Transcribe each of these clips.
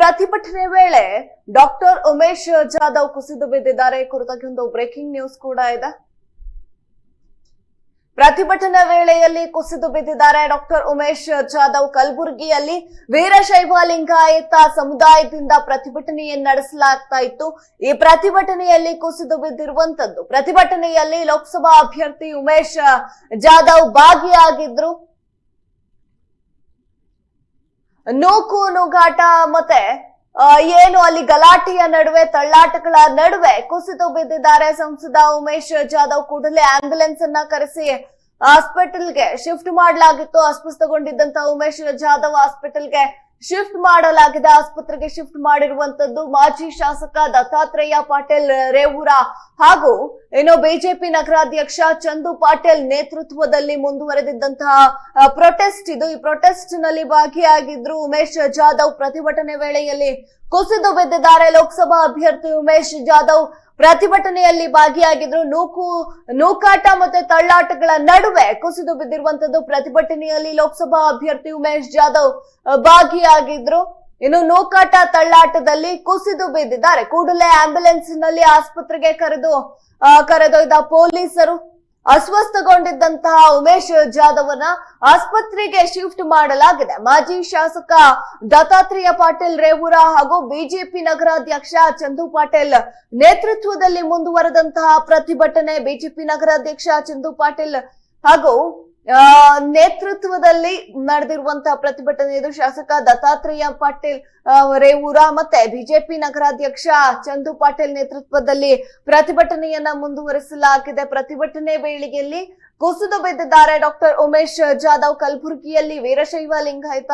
ಪ್ರತಿಭಟನೆ ವೇಳೆ ಡಾಕ್ಟರ್ ಉಮೇಶ್ ಜಾಧವ್ ಕುಸಿದು ಬಿದ್ದಿದ್ದಾರೆ. ಕುರಿತಾಗಿ ಒಂದು ಬ್ರೇಕಿಂಗ್ ನ್ಯೂಸ್ ಕೂಡ ಇದೆ. ಪ್ರತಿಭಟನೆ ವೇಳೆಯಲ್ಲಿ ಕುಸಿದು ಬಿದ್ದಿದ್ದಾರೆ ಡಾಕ್ಟರ್ ಉಮೇಶ್ ಜಾಧವ್. ಕಲಬುರಗಿಯಲ್ಲಿ ವೀರಶೈವ ಲಿಂಗಾಯತ ಸಮುದಾಯದಿಂದ ಪ್ರತಿಭಟನೆಯನ್ನು ನಡೆಸಲಾಗ್ತಾ ಇತ್ತು. ಈ ಪ್ರತಿಭಟನೆಯಲ್ಲಿ ಕುಸಿದು ಬಿದ್ದಿರುವಂತದ್ದು ಪ್ರತಿಭಟನೆಯಲ್ಲಿ ಲೋಕಸಭಾ ಅಭ್ಯರ್ಥಿ ಉಮೇಶ್ ಜಾಧವ್ ಭಾಗಿಯಾಗಿದ್ರು. ನೂಕು ನೂಗಾಟ ಮತ್ತೆ ಏನು ಅಲ್ಲಿ ಗಲಾಟೆಯ ನಡುವೆ, ತಳ್ಳಾಟಗಳ ನಡುವೆ ಕುಸಿತು ಬಿದ್ದಿದ್ದಾರೆ. ಸಂಸದ ಉಮೇಶ್ ಜಾಧವ್ ಕೂಡಲೇ ಆಂಬ್ಯುಲೆನ್ಸ್ ಅನ್ನ ಕರೆಸಿ, ಹಾಸ್ಪಿಟಲ್ಗೆ ಶಿಫ್ಟ್ ಮಾಡಲಾಗಿತ್ತು. ಅಸ್ವಸ್ಥಗೊಂಡಿದ್ದಂತ ಉಮೇಶ್ ಜಾಧವ್ ಹಾಸ್ಪಿಟಲ್ಗೆ ಶಿಫ್ಟ್ ಮಾಡಲಾಗಿದೆ. ಆಸ್ಪತ್ರೆಗೆ ಶಿಫ್ಟ್ ಮಾಡಿರುವಂತದ್ದು ಮಾಜಿ ಶಾಸಕ ದತ್ತಾತ್ರೇಯ ಪಾಟೀಲ್ ರೇವೂರ ಹಾಗೂ ಏನೋ ಬಿಜೆಪಿ ನಗರಾಧ್ಯಕ್ಷ ಚಂದು ಪಾಟೀಲ್ ನೇತೃತ್ವದಲ್ಲಿ ಮುಂದುವರೆದಿದ್ದಂತಹ ಪ್ರೊಟೆಸ್ಟ್ ಇದು. ಈ ಪ್ರೊಟೆಸ್ಟ್ನಲ್ಲಿ ಭಾಗಿಯಾಗಿದ್ರು ಉಮೇಶ್ ಜಾಧವ್. ಪ್ರತಿಭಟನೆ ವೇಳೆಯಲ್ಲಿ ಕುಸಿದು ಬಿದ್ದಿದ್ದಾರೆ ಲೋಕಸಭಾ ಅಭ್ಯರ್ಥಿ ಉಮೇಶ್ ಜಾಧವ್. ಪ್ರತಿಭಟನೆಯಲ್ಲಿ ಭಾಗಿಯಾಗಿದ್ರು ನೂಕು, ನೂಕಾಟ ಮತ್ತೆ ತಳ್ಳಾಟಗಳ ನಡುವೆ ಕುಸಿದು ಬಿದ್ದಿರುವಂತದ್ದು ಪ್ರತಿಭಟನೆಯಲ್ಲಿ ಲೋಕಸಭಾ ಅಭ್ಯರ್ಥಿ ಉಮೇಶ್ ಜಾಧವ್ ಭಾಗಿಯಾಗಿದ್ರು. ಇನ್ನು ನೂಕಾಟ ತಳ್ಳಾಟದಲ್ಲಿ ಕುಸಿದು ಬಿದ್ದಿದ್ದಾರೆ. ಕೂಡಲೇ ಆಂಬ್ಯುಲೆನ್ಸ್ನಲ್ಲಿ ಆಸ್ಪತ್ರೆಗೆ ಕರೆದು ಕರೆದೊಯ್ದ ಪೊಲೀಸರು. ಅಸ್ವಸ್ಥಗೊಂಡಿದ್ದಂತಹ ಉಮೇಶ್ ಜಾಧವನ ಆಸ್ಪತ್ರೆಗೆ ಶಿಫ್ಟ್ ಮಾಡಲಾಗಿದೆ. ಮಾಜಿ ಶಾಸಕ ದತ್ತಾತ್ರೇಯ ಪಾಟೀಲ್ ರೇವೂರ ಹಾಗೂ ಬಿಜೆಪಿ ನಗರಾಧ್ಯಕ್ಷ ಚಂದು ಪಾಟೀಲ್ ನೇತೃತ್ವದಲ್ಲಿ ಮುಂದುವರೆದಂತಹ ಪ್ರತಿಭಟನೆ ಬಿಜೆಪಿ ನಗರಾಧ್ಯಕ್ಷ ಚಂದು ಪಾಟೀಲ್ ಹಾಗೂ ನೇತೃತ್ವದಲ್ಲಿ ನಡೆದಿರುವಂತಹ ಪ್ರತಿಭಟನೆ ಇದು ಶಾಸಕ ದತ್ತಾತ್ರೇಯ ಪಾಟೀಲ್ ರೇವೂರ ಮತ್ತೆ ಬಿಜೆಪಿ ನಗರಾಧ್ಯಕ್ಷ ಚಂದು ಪಾಟೀಲ್ ನೇತೃತ್ವದಲ್ಲಿ ಪ್ರತಿಭಟನೆಯನ್ನ ಮುಂದುವರಿಸಲಾಗಿದೆ. ಪ್ರತಿಭಟನೆ ವೇಳೆಯಲ್ಲಿ ಕುಸಿದು ಬಿದ್ದಿದ್ದಾರೆ ಡಾಕ್ಟರ್ ಉಮೇಶ್ ಜಾಧವ್. ಕಲಬುರಗಿಯಲ್ಲಿ ವೀರಶೈವ ಲಿಂಗಾಯತ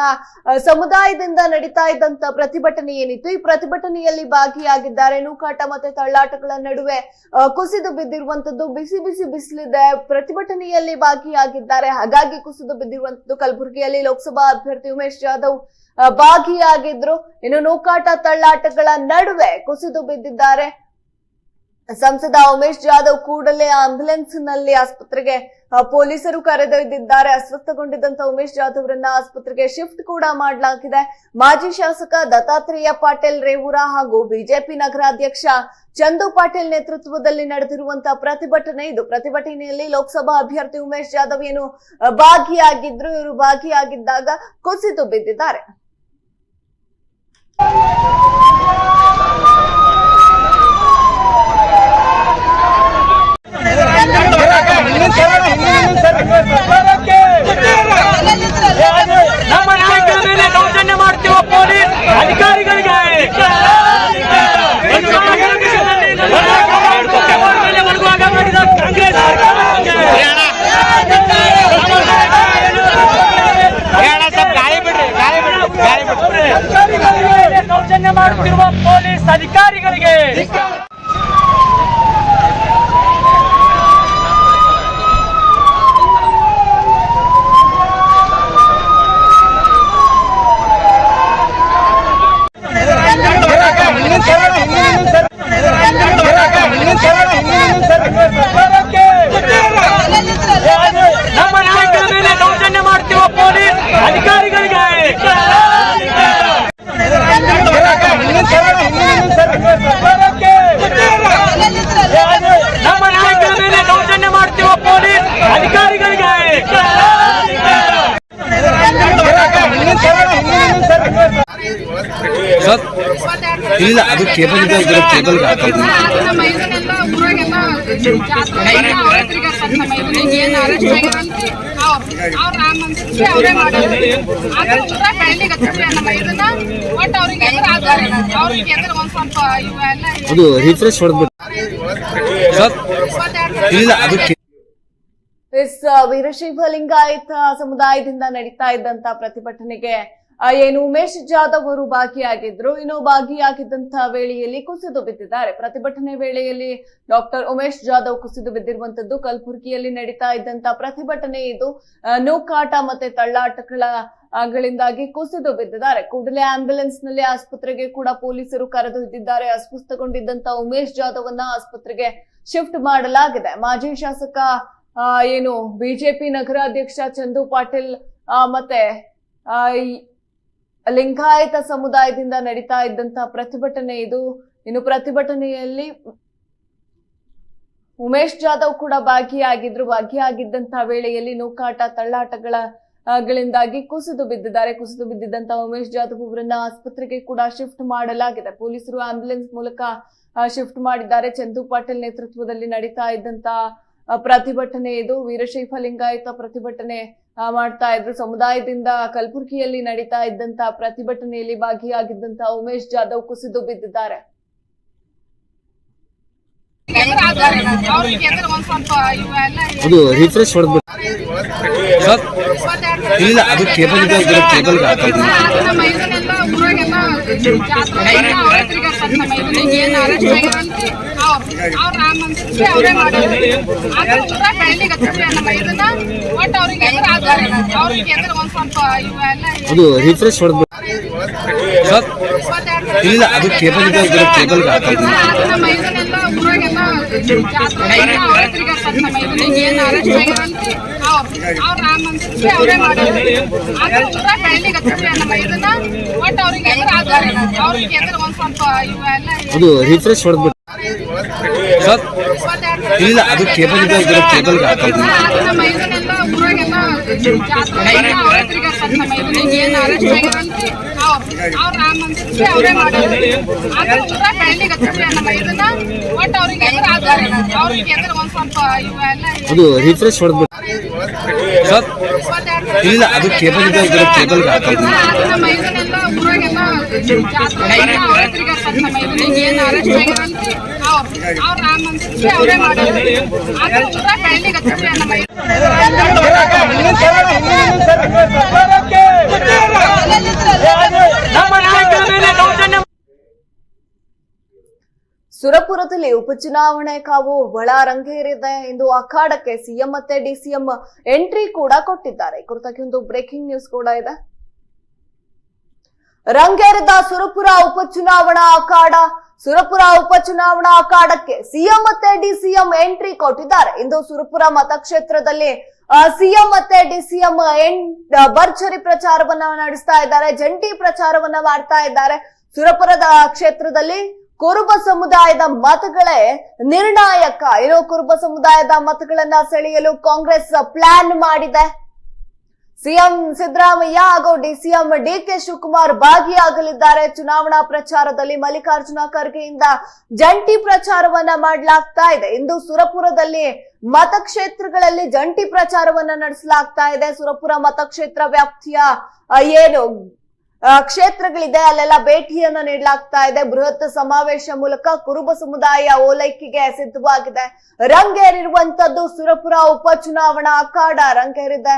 ಸಮುದಾಯದಿಂದ ನಡೀತಾ ಇದ್ದಂತ ಪ್ರತಿಭಟನೆ ಏನಿತ್ತು? ಈ ಪ್ರತಿಭಟನೆಯಲ್ಲಿ ಭಾಗಿಯಾಗಿದ್ದಾರೆ ನೂಕಾಟ ಮತ್ತೆ ತಳ್ಳಾಟಗಳ ನಡುವೆ ಕುಸಿದು ಬಿದ್ದಿರುವಂತದ್ದು, ಬಿಸಿ ಬಿಸಿ ಬಿಸಿಲಿದೆ, ಪ್ರತಿಭಟನೆಯಲ್ಲಿ ಭಾಗಿಯಾಗಿದ್ದಾರೆ. ಹಾಗಾಗಿ ಕುಸಿದು ಬಿದ್ದಿರುವಂತದ್ದು ಕಲಬುರಗಿಯಲ್ಲಿ ಲೋಕಸಭಾ ಅಭ್ಯರ್ಥಿ ಉಮೇಶ್ ಜಾಧವ್ ಭಾಗಿಯಾಗಿದ್ರು. ಇನ್ನು ನೂಕಾಟ ತಳ್ಳಾಟಗಳ ನಡುವೆ ಕುಸಿದು ಬಿದ್ದಿದ್ದಾರೆ. ಸಂಸದ ಉಮೇಶ್ ಜಾಧವ್ ಕೂಡಲೇ ಆಂಬ್ಯುಲೆನ್ಸ್ನಲ್ಲಿ ಆಸ್ಪತ್ರೆಗೆ ಪೊಲೀಸರು ಕರೆದೊಯ್ದಿದ್ದಾರೆ. ಅಸ್ವಸ್ಥಗೊಂಡಿದ್ದಂತ ಉಮೇಶ್ ಜಾಧವ್ರನ್ನ ಆಸ್ಪತ್ರೆಗೆ ಶಿಫ್ಟ್ ಕೂಡ ಮಾಡಲಾಗಿದೆ. ಮಾಜಿ ಶಾಸಕ ದತ್ತಾತ್ರೇಯ ಪಾಟೀಲ್ ರೇವೂರ ಹಾಗೂ ಬಿಜೆಪಿ ನಗರಾಧ್ಯಕ್ಷ ಚಂದು ಪಾಟೀಲ್ ನೇತೃತ್ವದಲ್ಲಿ ನಡೆದಿರುವಂತಹ ಪ್ರತಿಭಟನೆ ಇದು. ಪ್ರತಿಭಟನೆಯಲ್ಲಿ ಲೋಕಸಭಾ ಅಭ್ಯರ್ಥಿ ಉಮೇಶ್ ಜಾಧವ್ ಏನು ಭಾಗಿಯಾಗಿದ್ರು, ಇವರು ಭಾಗಿಯಾಗಿದ್ದಾಗ ಕುಸಿತು ಬಿದ್ದಿದ್ದಾರೆ. ನಮ್ಮ ನಾಯಕರ ಮೇಲೆ ದೌರ್ಜನ್ಯ ಪೊಲೀಸ್ ಅಧಿಕಾರಿಗಳಿಗೆ ಕಾಂಗ್ರೆಸ್ ಸರ್ಕಾರಕ್ಕೆ. ಅಧಿಕಾರಿಗಳಿಗೆ ದೌರ್ಜನ್ಯ ಮಾಡುತ್ತಿರುವ ಪೊಲೀಸ್ ಅಧಿಕಾರಿಗಳಿಗೆ ನಮ್ಮ ನಾಯಕರ ಮೇಲೆ ದೌರ್ಜನ್ಯ ಮಾಡ್ತಿರುವ ಪೊಲೀಸ್ ಅಧಿಕಾರಿಗಳಿಗೆ ನಮ್ಮ ನಾಯಕರ ಮೇಲೆ ದೌರ್ಜನ್ಯ ಮಾಡ್ತಿರುವ ಪೊಲೀಸ್ ಅಧಿಕಾರಿಗಳಿಗೆ ಸರ್ ಇಲ್ಲ ಅದು ಕೇಬಲ್ ಇದೆ ಇದ್ರ ಕೇಬಲ್ ಹಾಕೋದು ನಮ್ಮ ಇದನ್ನೆಲ್ಲ ಊರಾಗೆಲ್ಲ ಜಾತ್ರೆ ಅವ್ರೇ ತಿರ್ಗಾಡ್ತಾರೆ ನಮ್ಮ ಇದನ್ನ ಏನ್ ಅರೆಸ್ಟ್ ಆಗ್ಯಾರಂತೆ ಅವ್ರ ಮಂದಿರ್ಸಿ ಅವರೇ ಮಾಡೋದು ಆದ್ರೆ ಊರಾಗ ಬೆಳ್ಳಿಗೆ ಹತ್ತಿದ್ರೆ ನಮ್ಮ ಇದನ್ನ ಒಟ್ಟು ಅವ್ರಿಗೆ ಎದುರು ಆಗ್ತಾರೆ ಅವ್ರಿಗೆ ಅದು ಕೇಬಲ್ ಸ್ವಲ್ಪ ಕೇಬಲ್ ಅದು ರಿಫ್ರೆಶ್ ಹೊಡೆದ್ಬಿಟ್ಟು ಇಲ್ಲ ಅದು ಎಸ್ ವೀರಶೈವ ಲಿಂಗಾಯತ ಸಮುದಾಯದಿಂದ ನಡೀತಾ ಇದ್ದಂತ ಪ್ರತಿಭಟನೆಗೆ ಏನು ಉಮೇಶ್ ಜಾಧವ್ ಅವರು ಭಾಗಿಯಾಗಿದ್ರು. ಇನ್ನು ಭಾಗಿಯಾಗಿದ್ದಂತ ವೇಳೆಯಲ್ಲಿ ಕುಸಿದು ಬಿದ್ದಿದ್ದಾರೆ. ಪ್ರತಿಭಟನೆ ವೇಳೆಯಲ್ಲಿ ಡಾಕ್ಟರ್ ಉಮೇಶ್ ಜಾಧವ್ ಕುಸಿದು ಬಿದ್ದಿರುವಂತದ್ದು ಕಲಬುರಗಿಯಲ್ಲಿ ನಡೀತಾ ಇದ್ದಂತ ಪ್ರತಿಭಟನೆ ಇದು. ನೂಕಾಟ ಮತ್ತೆ ತಳ್ಳಾಟಗಳ ಗಳಿಂದಾಗಿ ಕುಸಿದು ಬಿದ್ದಿದ್ದಾರೆ. ಕೂಡಲೇ ಆಂಬ್ಯುಲೆನ್ಸ್ನಲ್ಲಿ ಆಸ್ಪತ್ರೆಗೆ ಕೂಡ ಪೊಲೀಸರು ಕರೆದೊಯ್ದಿದ್ದಾರೆ ಅಸ್ವಸ್ಥಗೊಂಡಿದ್ದಂತ ಉಮೇಶ್ ಜಾಧವ್ ಅನ್ನ ಆಸ್ಪತ್ರೆಗೆ ಶಿಫ್ಟ್ ಮಾಡಲಾಗಿದೆ. ಮಾಜಿ ಶಾಸಕ ಏನು, ಬಿಜೆಪಿ ನಗರಾಧ್ಯಕ್ಷ ಚಂದು ಪಾಟೀಲ್ ಮತ್ತೆ ಲಿಂಗಾಯತ ಸಮುದಾಯದಿಂದ ನಡೀತಾ ಇದ್ದಂತಹ ಪ್ರತಿಭಟನೆ ಇದು. ಇನ್ನು ಪ್ರತಿಭಟನೆಯಲ್ಲಿ ಉಮೇಶ್ ಜಾಧವ್ ಕೂಡ ಭಾಗಿಯಾಗಿದ್ರು. ಭಾಗಿಯಾಗಿದ್ದಂತಹ ವೇಳೆಯಲ್ಲಿ ನೂಕಾಟ ತಳ್ಳಾಟಗಳ ಗಳಿಂದಾಗಿ ಕುಸಿದು ಬಿದ್ದಿದ್ದಾರೆ. ಕುಸಿದು ಬಿದ್ದಿದ್ದಂತಹ ಉಮೇಶ್ ಜಾಧವ್ ಅವರನ್ನ ಆಸ್ಪತ್ರೆಗೆ ಕೂಡ ಶಿಫ್ಟ್ ಮಾಡಲಾಗಿದೆ. ಪೊಲೀಸರು ಆಂಬ್ಯುಲೆನ್ಸ್ ಮೂಲಕ ಶಿಫ್ಟ್ ಮಾಡಿದ್ದಾರೆ. ಚಂದು ಪಾಟೀಲ್ ನೇತೃತ್ವದಲ್ಲಿ ನಡೀತಾ ಇದ್ದಂತಹ ಪ್ರತಿಭಟನೆ ಇದು. ವೀರಶೈವ ಲಿಂಗಾಯತ ಪ್ರತಿಭಟನೆ ಮಾಡ್ತಾ ಇದ್ರು. ಸಮುದಾಯದಿಂದ ಕಲಬುರಗಿಯಲ್ಲಿ ನಡೀತಾ ಇದ್ದಂತಹ ಪ್ರತಿಭಟನೆಯಲ್ಲಿ ಭಾಗಿಯಾಗಿದ್ದಂತ ಉಮೇಶ್ ಜಾಧವ್ ಕುಸಿದು ಬಿದ್ದಿದ್ದಾರೆ. ಇಲ್ಲ, ಅದು ಕೇಬಲ್ ಕೇಬಲ್ ಅದು ರಿಫ್ರೆಶ್ ಹೊಡೆದು ಇಲ್ಲ ಅದು ಕೇಬಲ್ ಕೇಬಲ್ ಅವರೇ ಮಾಡೋದು ಅವ್ರಿಗೆ ಅವ್ರಿಗೆ ಒಂದ್ ಸ್ವಲ್ಪ ಇವೆಲ್ಲ ಅದು ರಿಫ್ರೆಶ್ ಹೊಡೆದ್ಬಿಟ್ಟು ಸರ್ ಇಲ್ಲ ಅದು ಕೇಬಲ್ ಇದೆ ಕೇಬಲ್ ಹಾಕೋದು ಅವರೇ ಆಗಿರಂತೆ ಅವ್ರ ರಾಮ ಮಂದಿರಕ್ಕೆ ಅವರೇ ಮಾಡೋದು ಆದ್ರೆ ಊರ ಬೆಳ್ಳಿಗೆ ಹತ್ತಿದ್ರೆ ನಮ್ಮ ಇದನ್ನ ಒಟ್ಟು ಅವ್ರಿಗೆ ಎದುರು ಆದ್ರೆ ಅವ್ರಿಗೆ ಎದುರು ಒಂದ್ ಸ್ವಲ್ಪ ಇವೆಲ್ಲ ಅದು ರಿಫ್ರೆಶ್ ಹೊಡೆದ್ಬಿಟ್ಟು ಸರ್ ಇಲ್ಲ ಅದು ಕೇಬಲ್ ಕೇಬಲ್ ನಮ್ಮ ಇದನ್ನೆಲ್ಲ ಊರಾಗೆಲ್ಲ ಜಾತ್ರೆ ಎಲ್ಲ ಅವರೇ ನಮ್ಮ ಇದನ್ನಿಗೆ ಏನು ಅರೆಸ್ಟ್ ಆಗಿರಂತೆ ಅವ್ರ ರಾಮ ಮಂದಿರಕ್ಕೆ ಅವರೇ ಮಾಡೋದು ಆದ್ರೆ ಊರ ಬೆಳ್ಳಿಗೆ ಹತ್ತಿದ್ರೆ ನಮ್ಮ ಸುರಪುರದಲ್ಲಿ ಉಪಚುನಾವಣೆ ಕಾವು ಒಳ ರಂಗೇರಿದೆ ಎಂದು ಅಖಾಡಕ್ಕೆ ಸಿಎಂ ಮತ್ತೆ ಡಿಸಿಎಂ ಎಂಟ್ರಿ ಕೂಡ ಕೊಟ್ಟಿದ್ದಾರೆ. ಈ ಕುರಿತಾಗಿ ಒಂದು ಬ್ರೇಕಿಂಗ್ ನ್ಯೂಸ್ ಕೂಡ ಇದೆ. ರಂಗೇರಿದ ಸುರಪುರ ಉಪಚುನಾವಣಾ ಅಖಾಡ ಸುರಪುರ ಉಪಚುನಾವಣಾ ಅಖಾಡಕ್ಕೆ ಸಿಎಂ ಮತ್ತೆ ಡಿಸಿಎಂ ಎಂಟ್ರಿ ಕೊಟ್ಟಿದ್ದಾರೆ. ಇಂದು ಸುರಪುರ ಮತಕ್ಷೇತ್ರದಲ್ಲಿ ಸಿಎಂ ಮತ್ತೆ ಡಿಸಿಎಂ ಭರ್ಜರಿ ಪ್ರಚಾರವನ್ನ ನಡೆಸ್ತಾ ಇದ್ದಾರೆ, ಜಂಟಿ ಪ್ರಚಾರವನ್ನ ಮಾಡ್ತಾ ಇದ್ದಾರೆ. ಸುರಪುರದ ಕ್ಷೇತ್ರದಲ್ಲಿ ಕುರುಬ ಸಮುದಾಯದ ಮತಗಳೇ ನಿರ್ಣಾಯಕ. ಇರೋ ಕುರುಬ ಸಮುದಾಯದ ಮತಗಳನ್ನ ಸೆಳೆಯಲು ಕಾಂಗ್ರೆಸ್ ಪ್ಲಾನ್ ಮಾಡಿದೆ. ಸಿಎಂ ಸಿದ್ದರಾಮಯ್ಯ ಹಾಗೂ ಡಿಸಿಎಂ ಡಿಕೆ ಶಿವಕುಮಾರ್ ಭಾಗಿಯಾಗಲಿದ್ದಾರೆ. ಚುನಾವಣಾ ಪ್ರಚಾರದಲ್ಲಿ ಮಲ್ಲಿಕಾರ್ಜುನ ಖರ್ಗೆಯಿಂದ ಜಂಟಿ ಪ್ರಚಾರವನ್ನ ಮಾಡಲಾಗ್ತಾ ಇದೆ. ಇಂದು ಸುರಪುರದಲ್ಲಿ ಮತಕ್ಷೇತ್ರಗಳಲ್ಲಿ ಜಂಟಿ ಪ್ರಚಾರವನ್ನ ನಡೆಸಲಾಗ್ತಾ ಇದೆ. ಸುರಪುರ ಮತಕ್ಷೇತ್ರ ವ್ಯಾಪ್ತಿಯ ಏನು ಕ್ಷೇತ್ರಗಳಿದೆ. ಅಲ್ಲೆಲ್ಲ ಭೇಟಿಯನ್ನ ನೀಡಲಾಗ್ತಾ ಇದೆ. ಬೃಹತ್ ಸಮಾವೇಶ ಮೂಲಕ ಕುರುಬ ಸಮುದಾಯ ಓಲೈಕೆಗೆ ಸಿದ್ಧವಾಗಿದೆ. ರಂಗೇರಿರುವಂತದ್ದು ಸುರಪುರ ಉಪಚುನಾವಣಾ ಅಖಾಡ ರಂಗೇರಿದೆ.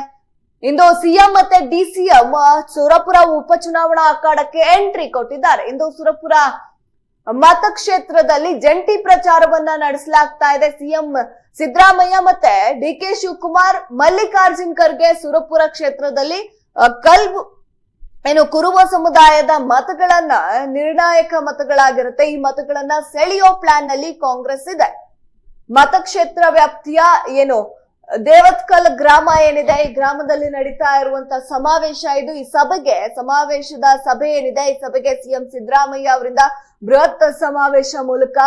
ಇಂದು ಸಿಎಂ ಮತ್ತೆ ಡಿಸಿಎಂ ಸುರಪುರ ಉಪಚುನಾವಣಾ ಅಖಾಡಕ್ಕೆ ಎಂಟ್ರಿ ಕೊಟ್ಟಿದ್ದಾರೆ. ಇಂದು ಸುರಪುರ ಮತಕ್ಷೇತ್ರದಲ್ಲಿ ಜಂಟಿ ಪ್ರಚಾರವನ್ನ ನಡೆಸಲಾಗ್ತಾ ಇದೆ. ಸಿಎಂ ಸಿದ್ದರಾಮಯ್ಯ ಮತ್ತೆ ಡಿ ಕೆ ಶಿವಕುಮಾರ್, ಮಲ್ಲಿಕಾರ್ಜುನ್ ಖರ್ಗೆ ಸುರಪುರ ಕ್ಷೇತ್ರದಲ್ಲಿ ಕಲ್ಬು, ಏನು ಕುರುಬ ಸಮುದಾಯದ ಮತಗಳನ್ನ, ನಿರ್ಣಾಯಕ ಮತಗಳಾಗಿರುತ್ತೆ. ಈ ಮತಗಳನ್ನ ಸೆಳೆಯೋ ಪ್ಲಾನ್ನಲ್ಲಿ ಕಾಂಗ್ರೆಸ್ ಇದೆ. ಮತಕ್ಷೇತ್ರ ವ್ಯಾಪ್ತಿಯ, ಏನು ದೇವತ್ಕಲ್ ಗ್ರಾಮ ಏನಿದೆ? ಈ ಗ್ರಾಮದಲ್ಲಿ ನಡೀತಾ ಇರುವಂತ ಸಮಾವೇಶ ಇದು. ಈ ಸಭೆಗೆ, ಸಮಾವೇಶದ ಸಭೆ ಏನಿದೆ? ಈ ಸಭೆಗೆ ಸಿಎಂ ಸಿದ್ದರಾಮಯ್ಯ ಅವರಿಂದ ಬೃಹತ್ ಸಮಾವೇಶ ಮೂಲಕ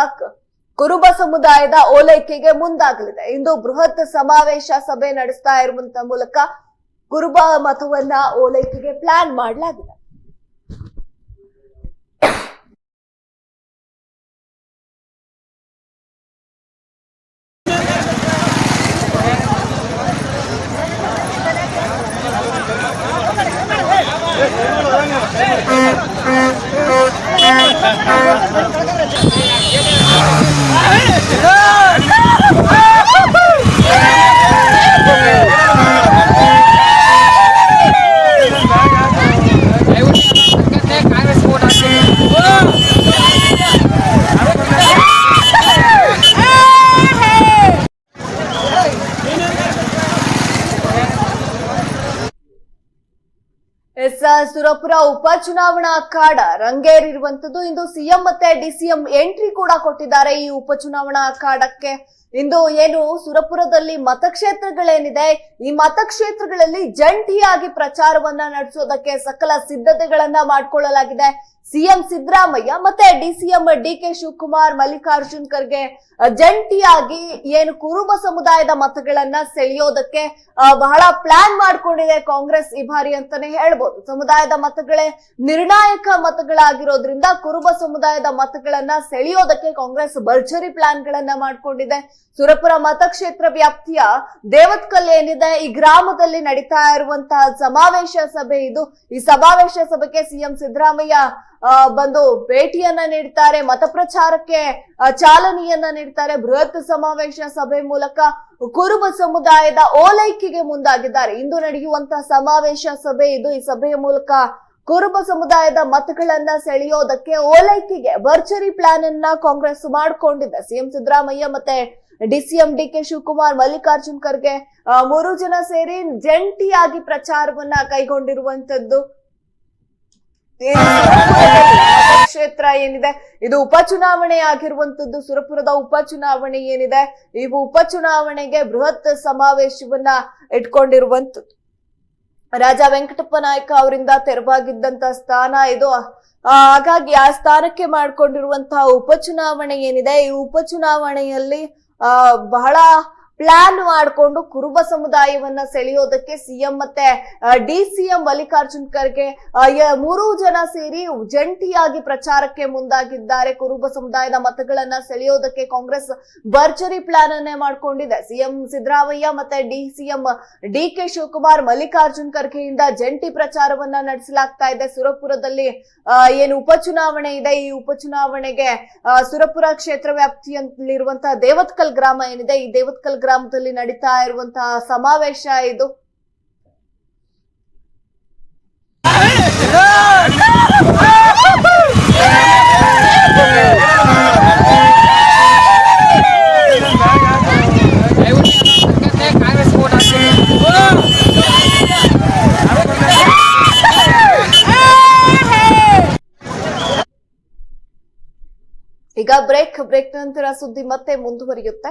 ಕುರುಬ ಸಮುದಾಯದ ಓಲೈಕೆಗೆ ಮುಂದಾಗಲಿದೆ. ಇಂದು ಬೃಹತ್ ಸಮಾವೇಶ ಸಭೆ ನಡೆಸ್ತಾ ಇರುವಂತ ಮೂಲಕ ಕುರುಬ ಮತವನ್ನ ಓಲೈಕೆಗೆ ಪ್ಲಾನ್ ಮಾಡಲಾಗಿದೆ. ಸುರಪುರ ಉಪಚುನಾವಣಾ ಅಖಾಡ ರಂಗೇರಿರುವಂತದ್ದು ಇಂದು ಸಿಎಂ ಮತ್ತೆ ಡಿಸಿಎಂ ಎಂಟ್ರಿ ಕೂಡ ಕೊಟ್ಟಿದ್ದಾರೆ ಈ ಉಪಚುನಾವಣಾ ಅಖಾಡಕ್ಕೆ. ಇಂದು ಏನು ಸುರಪುರದಲ್ಲಿ ಮತಕ್ಷೇತ್ರಗಳೇನಿದೆ, ಈ ಮತಕ್ಷೇತ್ರಗಳಲ್ಲಿ ಜಂಟಿಯಾಗಿ ಪ್ರಚಾರವನ್ನ ನಡೆಸೋದಕ್ಕೆ ಸಕಲ ಸಿದ್ಧತೆಗಳನ್ನ ಮಾಡ್ಕೊಳ್ಳಲಾಗಿದೆ. ಸಿಎಂ ಸಿದ್ದರಾಮಯ್ಯ ಮತ್ತೆ DCM D K Shivakumar Mallikarjun Kharge ಜಂಟಿಯಾಗಿ ಏನು ಕುರುಬ ಸಮುದಾಯದ ಮತಗಳನ್ನ ಸೆಳೆಯೋದಕ್ಕೆ ಬಹಳ ಪ್ಲಾನ್ ಮಾಡ್ಕೊಂಡಿದೆ ಕಾಂಗ್ರೆಸ್ ಈ ಬಾರಿ ಅಂತಾನೆ ಹೇಳ್ಬೋದು. ಸಮುದಾಯದ ಮತಗಳೇ ನಿರ್ಣಾಯಕ ಮತಗಳಾಗಿರೋದ್ರಿಂದ ಕುರುಬ ಸಮುದಾಯದ ಮತಗಳನ್ನ ಸೆಳೆಯೋದಕ್ಕೆ ಕಾಂಗ್ರೆಸ್ ಭರ್ಜರಿ ಪ್ಲಾನ್ ಗಳನ್ನ ಮಾಡ್ಕೊಂಡಿದೆ. ಸುರಪುರ ಮತಕ್ಷೇತ್ರ ವ್ಯಾಪ್ತಿಯ ದೇವತ್ಕಲ್ ಏನಿದೆ, ಈ ಗ್ರಾಮದಲ್ಲಿ ನಡೀತಾ ಇರುವಂತಹ ಸಮಾವೇಶ ಸಭೆ ಇದು. ಈ ಸಮಾವೇಶ ಸಭೆಗೆ ಸಿಎಂ ಸಿದ್ದರಾಮಯ್ಯ ಬಂದು ಭೇಟಿಯನ್ನ ನೀಡ್ತಾರೆ ಮತ ಪ್ರಚಾರಕ್ಕೆ ಚಾಲನೆಯನ್ನ ನೀಡ್ತಾರೆ. ಬೃಹತ್ ಸಮಾವೇಶ ಸಭೆ ಮೂಲಕ ಕುರುಬ ಸಮುದಾಯದ ಓಲೈಕೆಗೆ ಮುಂದಾಗಿದ್ದಾರೆ. ಇಂದು ನಡೆಯುವಂತಹ ಸಮಾವೇಶ ಸಭೆ ಇದು. ಈ ಸಭೆಯ ಮೂಲಕ ಕುರುಬ ಸಮುದಾಯದ ಮತಗಳನ್ನ ಸೆಳೆಯೋದಕ್ಕೆ ಓಲೈಕೆಗೆ ಭರ್ಚರಿ ಪ್ಲಾನ್ ಅನ್ನ ಕಾಂಗ್ರೆಸ್ ಮಾಡಿಕೊಂಡಿದೆ. ಸಿಎಂ ಸಿದ್ದರಾಮಯ್ಯ ಮತ್ತೆ DCM D K Shivakumar, Mallikarjun Kharge ಮೂರು ಜನ ಸೇರಿ ಜಂಟಿಯಾಗಿ ಪ್ರಚಾರವನ್ನ ಕೈಗೊಂಡಿರುವಂತದ್ದು ಕ್ಷೇತ್ರ ಏನಿದೆ? ಇದು ಉಪಚುನಾವಣೆ ಆಗಿರುವಂತದ್ದು. ಸುರಪುರದ ಉಪಚುನಾವಣೆ ಏನಿದೆ? ಈ ಉಪಚುನಾವಣೆಗೆ ಬೃಹತ್ ಸಮಾವೇಶವನ್ನ ಇಟ್ಕೊಂಡಿರುವಂತದ್ದು ರಾಜ ವೆಂಕಟಪ್ಪ ನಾಯಕ ಅವರಿಂದ ತೆರವಾಗಿದ್ದಂತ ಸ್ಥಾನ ಇದು. ಹಾಗಾಗಿ ಆ ಸ್ಥಾನಕ್ಕೆ ಮಾಡ್ಕೊಂಡಿರುವಂತಹ ಉಪಚುನಾವಣೆ ಏನಿದೆ? ಈ ಉಪಚುನಾವಣೆಯಲ್ಲಿ ಬಹಳ ಪ್ಲಾನ್ ಮಾಡಿಕೊಂಡು ಕುರುಬ ಸಮುದಾಯವನ್ನ ಸೆಳೆಯೋದಕ್ಕೆ ಸಿಎಂ ಮತ್ತೆ ಡಿ ಸಿಎಂ ಮಲ್ಲಿಕಾರ್ಜುನ್ ಖರ್ಗೆ ಮೂರು ಜನ ಸೇರಿ ಜಂಟಿಯಾಗಿ ಪ್ರಚಾರಕ್ಕೆ ಮುಂದಾಗಿದ್ದಾರೆ. ಕುರುಬ ಸಮುದಾಯದ ಮತಗಳನ್ನ ಸೆಳೆಯೋದಕ್ಕೆ ಕಾಂಗ್ರೆಸ್ ಭರ್ಜರಿ ಪ್ಲಾನ್ ಅನ್ನೇ ಮಾಡ್ಕೊಂಡಿದೆ. ಸಿಎಂ ಸಿದ್ದರಾಮಯ್ಯ ಮತ್ತೆ D CM D K Shivakumar Mallikarjun ಖರ್ಗೆಯಿಂದ ಜಂಟಿ ಪ್ರಚಾರವನ್ನ ನಡೆಸಲಾಗ್ತಾ ಇದೆ. ಸುರಪುರದಲ್ಲಿ ಏನು ಉಪಚುನಾವಣೆ ಇದೆ. ಈ ಉಪಚುನಾವಣೆಗೆ ಸುರಪುರ ಕ್ಷೇತ್ರ ವ್ಯಾಪ್ತಿಯಲ್ಲಿರುವಂತಹ ದೇವತ್ಕಲ್ ಗ್ರಾಮ ಏನಿದೆ? ಈ ದೇವತ್ಕಲ್ ಗ್ರಾಮದಲ್ಲಿ ನಡೀತಾ ಇರುವಂತಹ ಸಮಾವೇಶ ಇದು. ಈಗ ಬ್ರೇಕ್ ಬ್ರೇಕ್ ನಂತರ ಸುದ್ದಿ ಮತ್ತೆ ಮುಂದುವರಿಯುತ್ತೆ.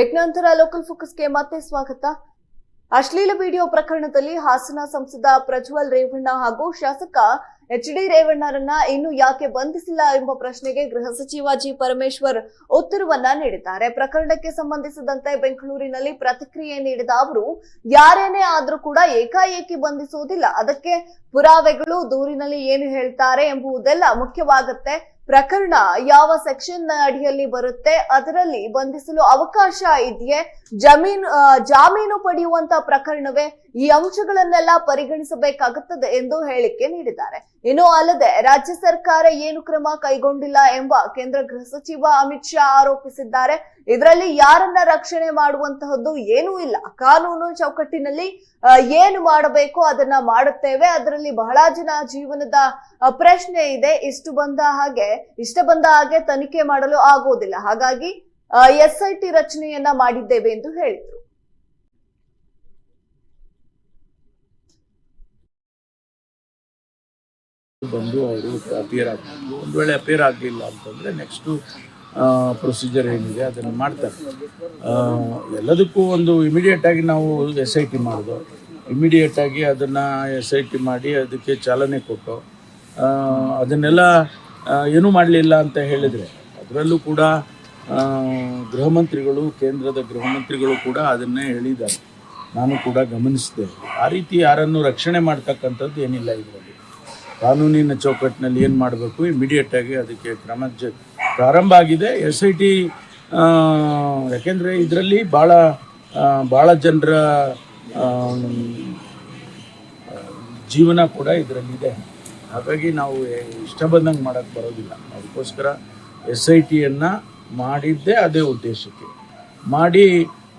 ಬ್ರೇಕ್ ನಂತರ ಲೋಕಲ್ ಫೋಕಸ್ಗೆ ಮತ್ತೆ ಸ್ವಾಗತ. ಅಶ್ಲೀಲ ವಿಡಿಯೋ ಪ್ರಕರಣದಲ್ಲಿ ಹಾಸನ ಸಂಸದ ಪ್ರಜ್ವಲ್ ರೇವಣ್ಣ ಹಾಗೂ ಶಾಸಕ ಎಚ್ ಡಿ ರೇವಣ್ಣರನ್ನ ಇನ್ನು ಯಾಕೆ ಬಂಧಿಸಿಲ್ಲ ಎಂಬ ಪ್ರಶ್ನೆಗೆ ಗೃಹ ಸಚಿವ ಜಿ ಪರಮೇಶ್ವರ್ ಉತ್ತರವನ್ನ ನೀಡಿದ್ದಾರೆ. ಪ್ರಕರಣಕ್ಕೆ ಸಂಬಂಧಿಸಿದಂತೆ ಬೆಂಗಳೂರಿನಲ್ಲಿ ಪ್ರತಿಕ್ರಿಯೆ ನೀಡಿದ ಅವರು, ಯಾರೇನೇ ಆದ್ರೂ ಕೂಡ ಏಕಾಏಕಿ ಬಂಧಿಸುವುದಿಲ್ಲ. ಅದಕ್ಕೆ ಪುರಾವೆಗಳು ದೂರಿನಲ್ಲಿ ಏನು ಹೇಳ್ತಾರೆ ಎಂಬುದೆಲ್ಲ ಮುಖ್ಯವಾಗುತ್ತೆ. ಪ್ರಕರಣ ಯಾವ ಸೆಕ್ಷನ್ ಅಡಿಯಲ್ಲಿ ಬರುತ್ತೆ ಅದರಲ್ಲಿ ಬಂಧಿಸಲು ಅವಕಾಶ ಇದೆಯೇ? ಜಮೀನು ಜಾಮೀನು ಪಡೆಯುವಂತ ಪ್ರಕರಣವೇ ಈ ಅಂಶಗಳನ್ನೆಲ್ಲ ಪರಿಗಣಿಸಬೇಕಾಗುತ್ತದೆ ಎಂದು ಹೇಳಿಕೆ ನೀಡಿದ್ದಾರೆ. ಇನ್ನು ಅಲ್ಲದೆ ರಾಜ್ಯ ಸರ್ಕಾರ ಏನು ಕ್ರಮ ಕೈಗೊಂಡಿಲ್ಲ ಎಂಬ ಕೇಂದ್ರ ಗೃಹ ಸಚಿವ ಅಮಿತ್ ಶಾ ಆರೋಪಿಸಿದ್ದಾರೆ. ಇದರಲ್ಲಿ ಯಾರನ್ನ ರಕ್ಷಣೆ ಮಾಡುವಂತಹದ್ದು ಏನೂ ಇಲ್ಲ. ಕಾನೂನು ಚೌಕಟ್ಟಿನಲ್ಲಿ ಏನು ಮಾಡಬೇಕು ಅದನ್ನ ಮಾಡುತ್ತೇವೆ. ಅದರಲ್ಲಿ ಬಹಳ ಜನ ಜೀವನದ ಪ್ರಶ್ನೆ ಇದೆ. ಇಷ್ಟು ಬಂದ ಹಾಗೆ, ಇಷ್ಟ ಬಂದ ಹಾಗೆ ತನಿಖೆ ಮಾಡಲು ಆಗೋದಿಲ್ಲ ಹಾಗಾಗಿ ಎಸ್ ಐ ಟಿ ರಚನೆಯನ್ನ ಮಾಡಿದ್ದೇವೆ ಎಂದು ಹೇಳಿದ್ರು. ಬಂದು ಅವರು ಅಪಿಯರ್ ಆಗ್ತಾರೆ ಒಂದು ವೇಳೆ ಅಪಿಯರ್ ಆಗಲಿಲ್ಲ ಅಂತಂದರೆ ನೆಕ್ಸ್ಟು ಪ್ರೊಸೀಜರ್ ಏನಿದೆ ಅದನ್ನು ಮಾಡ್ತಾರೆ. ಎಲ್ಲದಕ್ಕೂ ಒಂದು ಇಮಿಡಿಯೇಟಾಗಿ ನಾವು ಎಸ್ ಐ ಟಿ ಮಾಡೋದು. ಇಮಿಡಿಯೇಟಾಗಿ ಅದನ್ನು ಎಸ್ ಐ ಟಿ ಮಾಡಿ ಅದಕ್ಕೆ ಚಾಲನೆ ಕೊಟ್ಟು ಅದನ್ನೆಲ್ಲ ಏನೂ ಮಾಡಲಿಲ್ಲ ಅಂತ ಹೇಳಿದರೆ ಅದರಲ್ಲೂ ಕೂಡ ಗೃಹ ಮಂತ್ರಿಗಳು, ಕೇಂದ್ರದ ಗೃಹ ಮಂತ್ರಿಗಳು ಕೂಡ ಅದನ್ನೇ ಹೇಳಿದ್ದಾರೆ. ನಾನು ಕೂಡ ಗಮನಿಸಿದೆ. ಆ ರೀತಿ ಯಾರನ್ನು ರಕ್ಷಣೆ ಮಾಡ್ತಕ್ಕಂಥದ್ದು ಏನಿಲ್ಲ ಇದರಲ್ಲಿ. ಕಾನೂನಿನ ಚೌಕಟ್ಟಿನಲ್ಲಿ ಏನು ಮಾಡಬೇಕು? ಇಮಿಡಿಯೇಟಾಗಿ ಅದಕ್ಕೆ ಕ್ರಮ ಜ, ಪ್ರಾರಂಭ ಆಗಿದೆ. ಎಸ್ ಐ ಟಿ ಯಾಕೆಂದರೆ ಇದರಲ್ಲಿ ಭಾಳ ಭಾಳ ಜನರ ಜೀವನ ಕೂಡ ಇದರಲ್ಲಿದೆ. ಹಾಗಾಗಿ ನಾವು ಇಷ್ಟ ಬಂದಂಗೆ ಮಾಡೋಕ್ಕೆ ಬರೋದಿಲ್ಲ. ಅದಕ್ಕೋಸ್ಕರ ಎಸ್ ಐ ಟಿಯನ್ನು ಮಾಡಿದ್ದೇ ಅದೇ ಉದ್ದೇಶಕ್ಕೆ. ಮಾಡಿ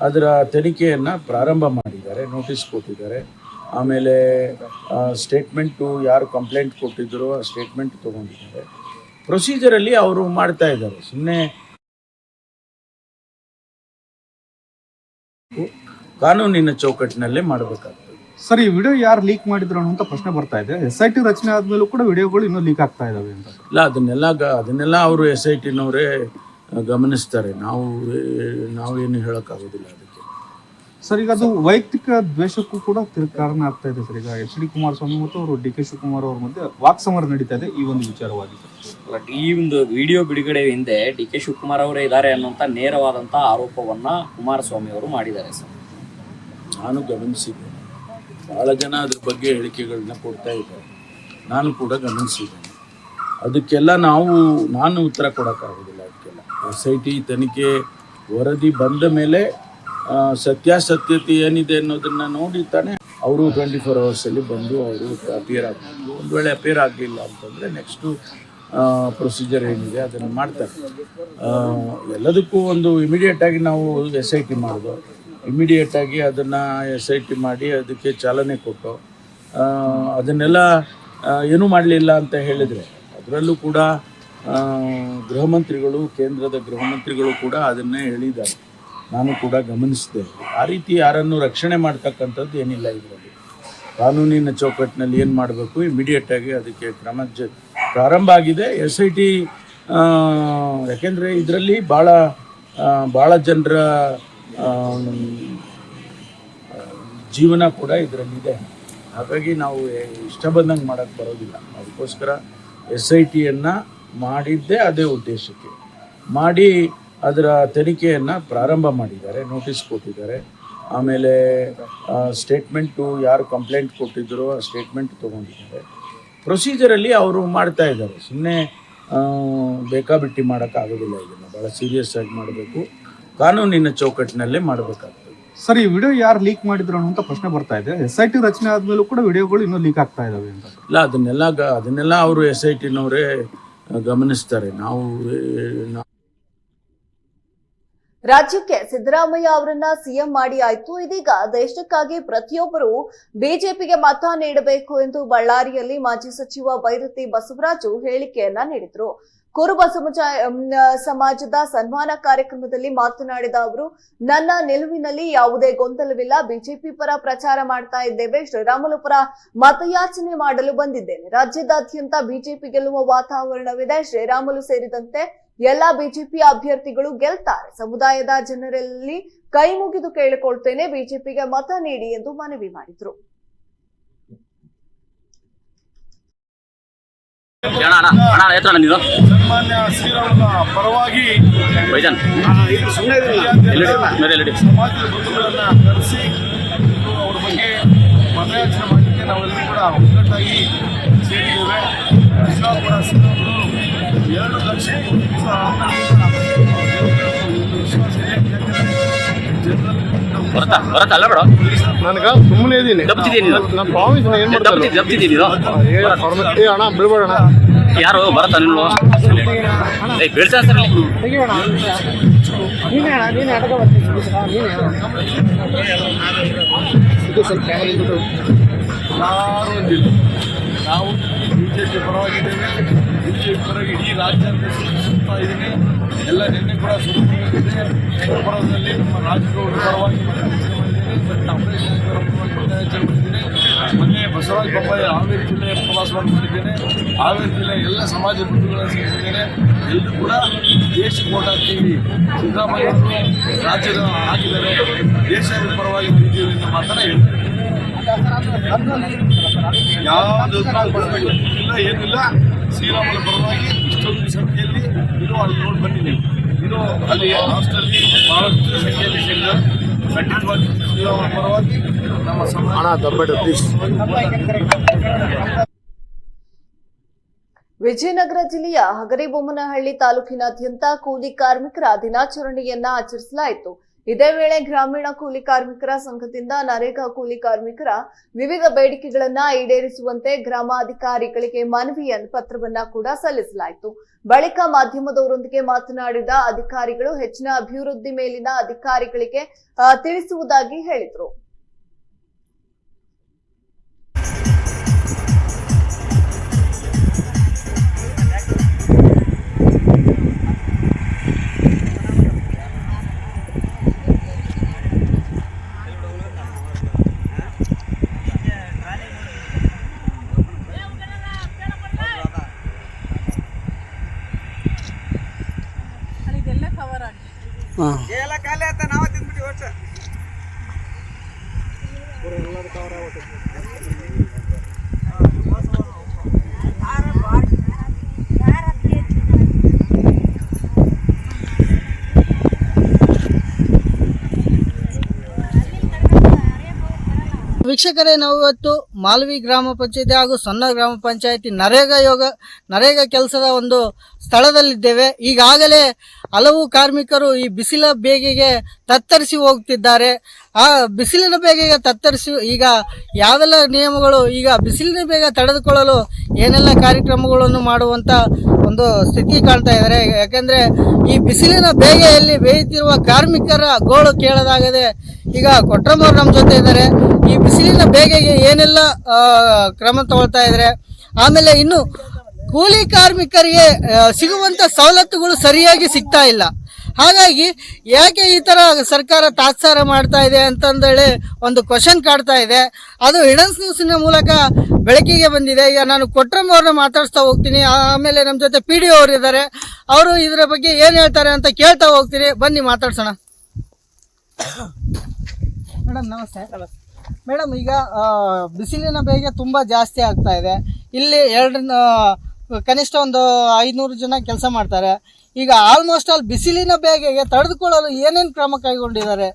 ಅದರ ತನಿಖೆಯನ್ನು ಪ್ರಾರಂಭ ಮಾಡಿದ್ದಾರೆ ನೋಟಿಸ್ ಕೊಟ್ಟಿದ್ದಾರೆ. ಆಮೇಲೆ ಸ್ಟೇಟ್ಮೆಂಟು ಯಾರು ಕಂಪ್ಲೇಂಟ್ ಕೊಟ್ಟಿದ್ರು ಆ ಸ್ಟೇಟ್ಮೆಂಟ್ ತೊಗೊಂಡಿದ್ದಾರೆ. ಪ್ರೊಸೀಜರಲ್ಲಿ ಅವರು ಮಾಡ್ತಾ ಇದ್ದಾರೆ. ಸುಮ್ಮನೆ ಕಾನೂನಿನ ಚೌಕಟ್ಟಿನಲ್ಲೇ ಮಾಡಬೇಕಾಗ್ತದೆ. ಸರ್ ಈ ವಿಡಿಯೋ ಯಾರು ಲೀಕ್ ಮಾಡಿದ್ರು ಅನ್ನೋ ಪ್ರಶ್ನೆ ಬರ್ತಾ ಇದೆ. ಎಸ್ ಐ ಟಿ ರಚನೆ ಆದ್ಮೇಲೂ ಕೂಡ ವಿಡಿಯೋಗಳು ಇನ್ನೂ ಲೀಕ್ ಆಗ್ತಾ ಇದಾವೆ ಅಂತ. ಇಲ್ಲ ಅದನ್ನೆಲ್ಲ ಅದನ್ನೆಲ್ಲ ಅವರು ಎಸ್ ಐ ಟಿನವರೇ ಗಮನಿಸ್ತಾರೆ. ನಾವು ನಾವೇನು ಹೇಳೋಕ್ಕಾಗೋದಿಲ್ಲ ಅದಕ್ಕೆ. ಸರ್ ಈಗ ಅದು ವೈಯಕ್ತಿಕ ದ್ವೇಷಕ್ಕೂ ಕೂಡ ಕಾರಣ ಆಗ್ತಾ ಇದೆ ಸರ್ ಈಗ ಎಚ್ ಡಿ ಕುಮಾರಸ್ವಾಮಿ ಮತ್ತು ಅವರು ಡಿ ಕೆ ಶಿವಕುಮಾರ್ ಅವ್ರ ಮಧ್ಯೆ ವಾಕ್ಸಮರ ನಡೀತಾ ಇದೆ ಈ ಒಂದು ವಿಚಾರವಾಗಿ ಸರ್. ಬಟ್ ಈ ಒಂದು ವಿಡಿಯೋ ಬಿಡುಗಡೆ ಹಿಂದೆ ಡಿ ಕೆ ಶಿವಕುಮಾರ್ ಅವರೇ ಇದ್ದಾರೆ ಅನ್ನುವಂಥ ನೇರವಾದಂಥ ಆರೋಪವನ್ನ ಕುಮಾರಸ್ವಾಮಿ ಅವರು ಮಾಡಿದ್ದಾರೆ ಸರ್ ನಾನು ಗಮನಿಸಿದ್ದೇನೆ ಬಹಳ ಜನ ಅದ್ರ ಬಗ್ಗೆ ಹೇಳಿಕೆಗಳನ್ನ ಕೊಡ್ತಾ ಇದ್ದಾರೆ. ನಾನು ಕೂಡ ಗಮನಿಸಿದ್ದೇನೆ. ಅದಕ್ಕೆಲ್ಲ ನಾವು ನಾನು ಉತ್ತರ ಕೊಡೋಕ್ಕಾಗೋದಿಲ್ಲ ಅದಕ್ಕೆಲ್ಲ. ಎಸ್ ಐ ಟಿ ತನಿಖೆ ವರದಿ ಬಂದ ಮೇಲೆ ಸತ್ಯಾಸತ್ಯತೆ ಏನಿದೆ ಅನ್ನೋದನ್ನು ನೋಡಿ ತಾನೆ ಅವರು ಟ್ವೆಂಟಿ ಫೋರ್ ಅವರ್ಸಲ್ಲಿ ಬಂದು ಅವರು ಅಪಿಯರ್ ಆಗ್ಬೋದು ಒಂದು ವೇಳೆ ಅಪಿಯರ್ ಆಗಲಿಲ್ಲ ಅಂತಂದರೆ ನೆಕ್ಸ್ಟು ಪ್ರೊಸೀಜರ್ ಏನಿದೆ ಅದನ್ನು ಮಾಡ್ತಾರೆ. ಎಲ್ಲದಕ್ಕೂ ಒಂದು ಇಮಿಡಿಯೇಟಾಗಿ ನಾವು ಎಸ್ ಐ ಟಿ ಮಾಡೋದು. ಇಮಿಡಿಯೇಟಾಗಿ ಅದನ್ನು ಎಸ್ ಐ ಟಿ ಮಾಡಿ ಅದಕ್ಕೆ ಚಾಲನೆ ಕೊಟ್ಟು ಅದನ್ನೆಲ್ಲ ಏನೂ ಮಾಡಲಿಲ್ಲ ಅಂತ ಹೇಳಿದರೆ ಅದರಲ್ಲೂ ಕೂಡ ಗೃಹ ಮಂತ್ರಿಗಳು, ಕೇಂದ್ರದ ಗೃಹ ಮಂತ್ರಿಗಳು ಕೂಡ ಅದನ್ನೇ ಹೇಳಿದ್ದಾರೆ. ನಾನು ಕೂಡ ಗಮನಿಸಿದೆ. ಆ ರೀತಿ ಯಾರನ್ನು ರಕ್ಷಣೆ ಮಾಡ್ತಕ್ಕಂಥದ್ದು ಏನಿಲ್ಲ ಇದರಲ್ಲಿ. ಕಾನೂನಿನ ಚೌಕಟ್ಟಿನಲ್ಲಿ ಏನು ಮಾಡಬೇಕು? ಇಮಿಡಿಯೇಟಾಗಿ ಅದಕ್ಕೆ ಕ್ರಮ ಜ, ಪ್ರಾರಂಭ ಆಗಿದೆ. ಎಸ್ ಐ ಟಿ ಯಾಕೆಂದರೆ ಇದರಲ್ಲಿ ಭಾಳ ಭಾಳ ಜನರ ಜೀವನ ಕೂಡ ಇದರಲ್ಲಿದೆ. ಹಾಗಾಗಿ ನಾವು ಇಷ್ಟ ಬಂದಂಗೆ ಮಾಡೋಕ್ಕೆ ಬರೋದಿಲ್ಲ. ಅದಕ್ಕೋಸ್ಕರ ಎಸ್ ಐ ಟಿಯನ್ನು ಮಾಡಿದ್ದೇ ಅದೇ ಉದ್ದೇಶಕ್ಕೆ. ಮಾಡಿ ಅದರ ತನಿಖೆಯನ್ನು ಪ್ರಾರಂಭ ಮಾಡಿದ್ದಾರೆ ನೋಟಿಸ್ ಕೊಟ್ಟಿದ್ದಾರೆ. ಆಮೇಲೆ ಸ್ಟೇಟ್ಮೆಂಟು ಯಾರು ಕಂಪ್ಲೇಂಟ್ ಕೊಟ್ಟಿದ್ದರು ಆ ಸ್ಟೇಟ್ಮೆಂಟ್ ತೊಗೊಂಡಿದ್ದಾರೆ. ಪ್ರೊಸೀಜರಲ್ಲಿ ಅವರು ಮಾಡ್ತಾ ಇದ್ದಾರೆ. ಸುಮ್ಮನೆ ಬೇಕಾಬಿಟ್ಟಿ ಮಾಡೋಕ್ಕಾಗೋದಿಲ್ಲ ಇದನ್ನು. ಭಾಳ ಸೀರಿಯಸ್ ಆಗಿ ಮಾಡಬೇಕು. ಕಾನೂನಿನ ಚೌಕಟ್ಟಿನಲ್ಲೇ ಮಾಡಬೇಕಾಗ್ತದೆ. ಸರ್ ಈ ವಿಡಿಯೋ ಯಾರು ಲೀಕ್ ಮಾಡಿದ್ರು ಅಂತ ಪ್ರಶ್ನೆ ಬರ್ತಾ ಇದೆ. ಎಸ್ ಐ ಟಿ ರಚನೆ ಆದ್ಮೇಲೂ ಕೂಡ ವಿಡಿಯೋಗಳು ಇನ್ನೂ ಲೀಕ್ ಆಗ್ತಾ ಇದಾವೆ ಅಂತ. ಇಲ್ಲ ಅದನ್ನೆಲ್ಲ ಗ ಅದನ್ನೆಲ್ಲ ಅವರು ಎಸ್ ಐ ಟಿನವರೇ ಗಮನಿಸ್ತಾರೆ. ನಾವು ರಾಜ್ಯಕ್ಕೆ ಸಿದ್ದರಾಮಯ್ಯ ಅವರನ್ನ ಸಿಎಂ ಮಾಡಿ ಆಯ್ತು. ಇದೀಗ ದೇಶಕ್ಕಾಗಿ ಪ್ರತಿಯೊಬ್ಬರು ಬಿಜೆಪಿಗೆ ಮತ ನೀಡಬೇಕು ಎಂದು ಬಳ್ಳಾರಿಯಲ್ಲಿ ಮಾಜಿ ಸಚಿವ ಬೈರತಿ ಬಸವರಾಜು ಹೇಳಿಕೆಯನ್ನ ನೀಡಿದ್ರು. ಕುರುಬ ಸಮಾಜದ ಸನ್ಮಾನ ಕಾರ್ಯಕ್ರಮದಲ್ಲಿ ಮಾತನಾಡಿದ ಅವರು, ನನ್ನ ನಿಲುವಿನಲ್ಲಿ ಯಾವುದೇ ಗೊಂದಲವಿಲ್ಲ. ಬಿಜೆಪಿ ಪರ ಪ್ರಚಾರ ಮಾಡ್ತಾ ಇದ್ದೇವೆ. ಶ್ರೀರಾಮುಲು ಪರ ಮತಯಾಚನೆ ಮಾಡಲು ಬಂದಿದ್ದೇನೆ. ರಾಜ್ಯದಾದ್ಯಂತ ಬಿಜೆಪಿ ಗೆಲ್ಲುವ ವಾತಾವರಣವಿದೆ. ಶ್ರೀರಾಮುಲು ಸೇರಿದಂತೆ ಎಲ್ಲಾ ಬಿಜೆಪಿ ಅಭ್ಯರ್ಥಿಗಳು ಗೆಲ್ತಾರೆ. ಸಮುದಾಯದ ಜನರಲ್ಲಿ ಕೈ ಮುಗಿದು ಕೇಳಿಕೊಳ್ತೇನೆ. ಬಿಜೆಪಿಗೆ ಮತ ನೀಡಿ ಎಂದು ಮನವಿ ಮಾಡಿದ್ರು. ಸನ್ಮಾನ್ಯ ಶ್ರೀರಾಮನ ಪರವಾಗಿ ಸಮಾಜದ ಬಂಧುಗಳನ್ನ ಕರೆಸಿ ಅವ್ರ ಬಗ್ಗೆ ಮತಯಾಚನೆ ಮಾಡಲಿಕ್ಕೆ ನಾವೆಲ್ಲರೂ ಕೂಡ ಒಗ್ಗಟ್ಟಾಗಿ ಸೇರಿದ್ದೇವೆ. ಕೂಡ ಶ್ರೀರಾಮರು ಎರಡು ಲಕ್ಷ ವಿಶ್ವಾಸ ಇದೆ ಯಾಕಂದ್ರೆ ಜನರಲ್ಲಿ ನಮ್ಮ ಬರತ್ತಾ ಬರತ್ತಾ ಅಲ್ಲ ಬೇಡ ನನಗ ಸುಮ್ಮನೆ ಇದೀನಿ ನೀನು. ಪ್ರಾಮಿಸ್ ಏನು ಏ ಅಣ್ಣ ಬಿಡ್ಬೇಡ ಯಾರು? ಬರತ್ತ ನೀನು? ಏ ಬೀಳ್ಸ ಸರ್ ಯಾರು ಒಂದಿಲ್ಲ ನಾವು ಬಿಜೆಪಿ ಪರವಾಗಿದ್ದೇವೆ. ಬಿಜೆಪಿ ಇಡೀ ರಾಜ್ಯಾದ್ಯಂತ ಸೂಚಿಸುತ್ತಾ ಇದ್ದೀನಿ ಎಲ್ಲ ನಿನ್ನೆ ಕೂಡ ಸುದ್ದಿಯಾಗಿದೆ ಪರದಲ್ಲಿ ನಮ್ಮ ರಾಜ್ಯದವರು ಪರವಾಗಿ ಮೊನ್ನೆ ಬಸವರಾಜ ಬೊಮ್ಮಾಯಿ ಹಾವೇರಿ ಜಿಲ್ಲೆಯ ಪ್ರವಾಸವನ್ನು ಮಾಡಿದ್ದೇನೆ ಹಾವೇರಿ ಜಿಲ್ಲೆಯ ಎಲ್ಲ ಸಮಾಜ ಬಂಧುಗಳನ್ನು ಸೇರಿದ್ದೇನೆ. ಎಲ್ಲರೂ ಕೂಡ ದೇಶ ಓಟ್ ಹಾಕ್ತೀವಿ ಸಿದ್ದರಾಮಯ್ಯ ರಾಜ್ಯದ ಹಾಕಿದ್ದಾರೆ. ದೇಶದ ಪರವಾಗಿ ಬಿದ್ದೀವಿ ಅಂತ ಮಾತ್ರ ಹೇಳ್ತಾರೆ ಯಾವುದು ಇಲ್ಲ, ಏನಿಲ್ಲ. ಶ್ರೀರಾಮನ ಪರವಾಗಿ ಇಷ್ಟೊಂದು ಸಂಖ್ಯೆಯಲ್ಲಿ ಇದು ಅಲ್ಲಿ ನೋಡಿ ಬಂದಿದ್ದೀವಿ ಇದು ಅಲ್ಲಿ ಹಾಸ್ಟೆಲ್ಲಿ ಬಹಳಷ್ಟು ಸಂಖ್ಯೆಯಲ್ಲಿ ಸೇರಿದ್ದಾರೆ ಖಂಡಿತವಾಗಿ ಶ್ರೀರಾಮನ ಪರವಾಗಿ ನಮ್ಮ ಸಮಾಜ ವಿಜಯನಗರ ಜಿಲ್ಲೆಯ ಹಗರಿಬೊಮ್ಮನಹಳ್ಳಿ ತಾಲೂಕಿನಾದ್ಯಂತ ಕೂಲಿ ಕಾರ್ಮಿಕರ ದಿನಾಚರಣೆಯನ್ನ ಆಚರಿಸಲಾಯಿತು. ಇದೇ ವೇಳೆ ಗ್ರಾಮೀಣ ಕೂಲಿ ಕಾರ್ಮಿಕರ ಸಂಘದಿಂದ ನರೇಗಾ ಕೂಲಿ ಕಾರ್ಮಿಕರ ವಿವಿಧ ಬೇಡಿಕೆಗಳನ್ನ ಈಡೇರಿಸುವಂತೆ ಗ್ರಾಮಾಧಿಕಾರಿಗಳಿಗೆ ಮನವಿಯ ಪತ್ರವನ್ನ ಕೂಡ ಸಲ್ಲಿಸಲಾಯಿತು. ಬಳಿಕ ಮಾಧ್ಯಮದವರೊಂದಿಗೆ ಮಾತನಾಡಿದ ಅಧಿಕಾರಿಗಳು ಹೆಚ್ಚಿನ ಅಭಿವೃದ್ಧಿ ಮೇಲಿನ ಅಧಿಕಾರಿಗಳಿಗೆ ತಿಳಿಸುವುದಾಗಿ ಹೇಳಿದರು. 嗯，ವೀಕ್ಷಕರೇ, ನಾವು ಇವತ್ತು ಮಾಲ್ವಿ ಗ್ರಾಮ ಪಂಚಾಯತಿ ಹಾಗೂ ಸಣ್ಣ ಗ್ರಾಮ ಪಂಚಾಯತಿ ನರೇಗಾ ಯೋಗ, ನರೇಗಾ ಕೆಲಸದ ಒಂದು ಸ್ಥಳದಲ್ಲಿದ್ದೇವೆ. ಈಗಾಗಲೇ ಹಲವು ಕಾರ್ಮಿಕರು ಈ ಬಿಸಿಲ ಬೇಗೆಗೆ ತತ್ತರಿಸಿ ಹೋಗ್ತಿದ್ದಾರೆ. ಆ ಬಿಸಿಲಿನ ಬೇಗೆಗೆ ತತ್ತರಿಸಿ, ಈಗ ಯಾವೆಲ್ಲ ನಿಯಮಗಳು ಈಗ ಬಿಸಿಲಿನ ಬೇಗ ತಡೆದುಕೊಳ್ಳಲು ಏನೆಲ್ಲ ಕಾರ್ಯಕ್ರಮಗಳನ್ನು ಮಾಡುವಂತ ಒಂದು ಸ್ಥಿತಿ ಕಾಣ್ತಾ ಇದ್ದಾರೆ ಯಾಕಂದ್ರೆ ಈ ಬಿಸಿಲಿನ ಬೇಗೆಯಲ್ಲಿ ಬೇಯುತ್ತಿರುವ ಕಾರ್ಮಿಕರ ಗೋಳು ಕೇಳದಾಗದೆ ಈಗ ಕೊಟ್ರಮ್ಮವ್ರು ನಮ್ಮ ಜೊತೆ ಇದ್ದಾರೆ ಈ ಬಿಸಿಲಿನ ಬೇಗೆಗೆ ಏನೆಲ್ಲ ಕ್ರಮ ತಗೊಳ್ತಾ ಇದ್ದಾರೆ ಆಮೇಲೆ ಇನ್ನು ಕೂಲಿ ಕಾರ್ಮಿಕರಿಗೆ ಸಿಗುವಂಥ ಸವಲತ್ತುಗಳು ಸರಿಯಾಗಿ ಸಿಗ್ತಾ ಇಲ್ಲ. ಹಾಗಾಗಿ ಯಾಕೆ ಈ ಥರ ಸರ್ಕಾರ ತಾತ್ಸಾರ ಮಾಡ್ತಾ ಇದೆ ಅಂತಂದೇಳಿ ಒಂದು ಕ್ವಶನ್ ಕಾಡ್ತಾ ಇದೆ. ಅದು ಹಿಡನ್ಸ್ ನ್ಯೂಸಿನ ಮೂಲಕ ಬೆಳಕಿಗೆ ಬಂದಿದೆ. ಈಗ ನಾನು ಕೊಟ್ರಮ್ ಅವ್ರನ್ನ ಮಾತಾಡಿಸ್ತಾ ಹೋಗ್ತೀನಿ. ಆಮೇಲೆ ನಮ್ಮ ಜೊತೆ ಪಿ ಡಿ ಅವರು ಇದ್ದಾರೆ. ಅವರು ಇದರ ಬಗ್ಗೆ ಏನು ಹೇಳ್ತಾರೆ ಅಂತ ಕೇಳ್ತಾ ಹೋಗ್ತೀನಿ. ಬನ್ನಿ ಮಾತಾಡ್ಸೋಣ. ಮೇಡಮ್ ನಮಸ್ತೆ. ಮೇಡಮ್ ಈಗ ಬಿಸಿಲಿನ ಬೇಗೆ ತುಂಬ ಜಾಸ್ತಿ ಆಗ್ತಾ ಇದೆ. ಇಲ್ಲಿ ಎರಡು ಕನಿಷ್ಠ ಒಂದು ಐನೂರು ಜನ ಕೆಲಸ ಮಾಡ್ತಾರೆ. ಈಗ ಆಲ್ಮೋಸ್ಟ್ ಆಲ್ ಬಿಸಿಲಿನ ಬೇಗೆಗೆ ತಡೆದುಕೊಳ್ಳಲು ಏನೇನು ಕ್ರಮ ಕೈಗೊಂಡಿದ್ದಾರೆ?